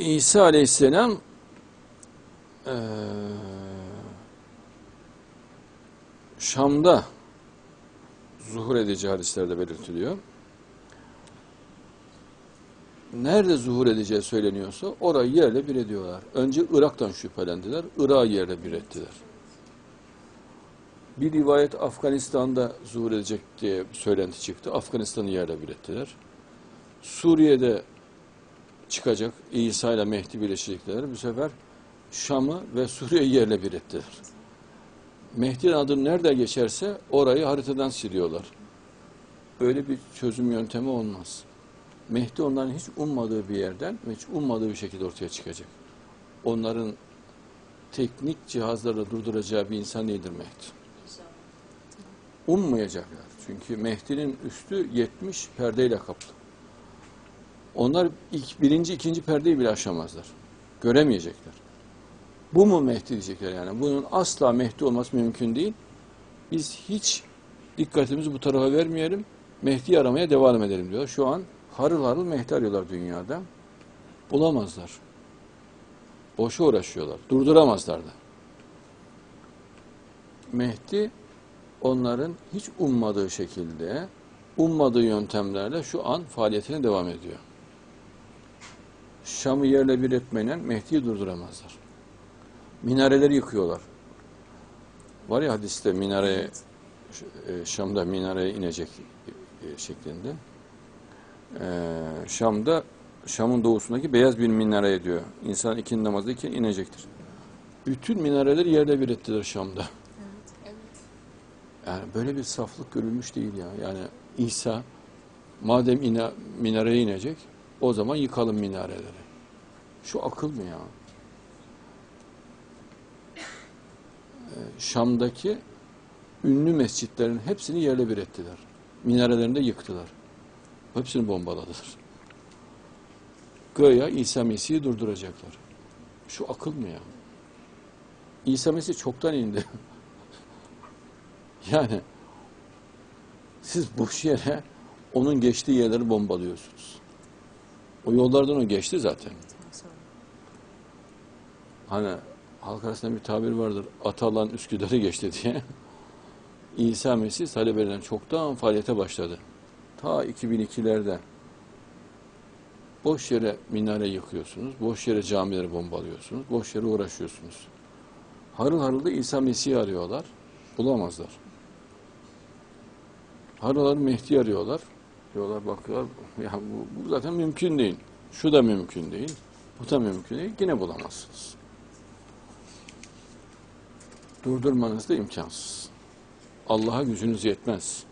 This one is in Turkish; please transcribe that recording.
İsa Aleyhisselam Şam'da zuhur edeceği hadislerde belirtiliyor. Nerede zuhur edeceği söyleniyorsa orayı yerle bir ediyorlar. Önce Irak'tan şüphelendiler, Irak'ı yerle bir ettiler. Bir rivayet Afganistan'da zuhur edecek diye söylenti çıktı. Afganistan'ı yerle bir ettiler. Suriye'de çıkacak İsa ile Mehdi birleşecekler. Bu sefer Şam'ı ve Suriye'yi yerle bir ettiler. Mehdi'nin adı nerede geçerse orayı haritadan siliyorlar. Böyle bir çözüm yöntemi olmaz. Mehdi onların hiç ummadığı bir yerden hiç ummadığı bir şekilde ortaya çıkacak. Onların teknik cihazlarla durduracağı bir insan değildir Mehdi. Ummayacaklar. Çünkü Mehdi'nin üstü 70 perdeyle kaplı. Onlar ilk, birinci, ikinci perdeyi bile aşamazlar. Göremeyecekler. Bu mu Mehdi diyecekler yani. Bunun asla Mehdi olması mümkün değil. Biz hiç dikkatimizi bu tarafa vermeyelim. Mehdi'yi aramaya devam edelim diyor. Şu an harıl harıl Mehdi arıyorlar dünyada. Bulamazlar. Boşa uğraşıyorlar. Durduramazlar da. Mehdi onların hiç ummadığı şekilde, ummadığı yöntemlerle şu an faaliyetine devam ediyor. Şam'ı yerle bir etmeyle Mehdi'yi durduramazlar. Minareleri yıkıyorlar. Var ya hadiste minareye, e, Şam'da minareye inecek e, şeklinde. Ee, Şam'da, Şam'ın doğusundaki beyaz bir minareye diyor. İnsan ikindi namazdayken inecektir. Bütün minareleri yerle bir ettiler Şam'da. Yani böyle bir saflık görülmüş değil ya. Yani İsa madem ina, minareye inecek o zaman yıkalım minareleri. Şu akıl mı ya? Ee, Şam'daki ünlü mescitlerin hepsini yerle bir ettiler. Minarelerini de yıktılar. Hepsini bombaladılar. Göya İsa Mesih'i durduracaklar. Şu akıl mı ya? İsa Mesih çoktan indi. Yani siz boş yere onun geçtiği yerleri bombalıyorsunuz. O yollardan o geçti zaten. Hani halk arasında bir tabir vardır. Atalan Üsküdar'ı geçti diye. İsa Mesih talebelerden çoktan faaliyete başladı. Ta 2002'lerde boş yere minare yıkıyorsunuz, boş yere camileri bombalıyorsunuz, boş yere uğraşıyorsunuz. Harıl harıl da İsa Mesih'i arıyorlar, bulamazlar. Harıl harıl Mehdi arıyorlar. Diyorlar bakıyorlar, ya bu, bu zaten mümkün değil. Şu da mümkün değil, bu da mümkün değil. Yine bulamazsınız. Durdurmanız da imkansız. Allah'a gücünüz yetmez.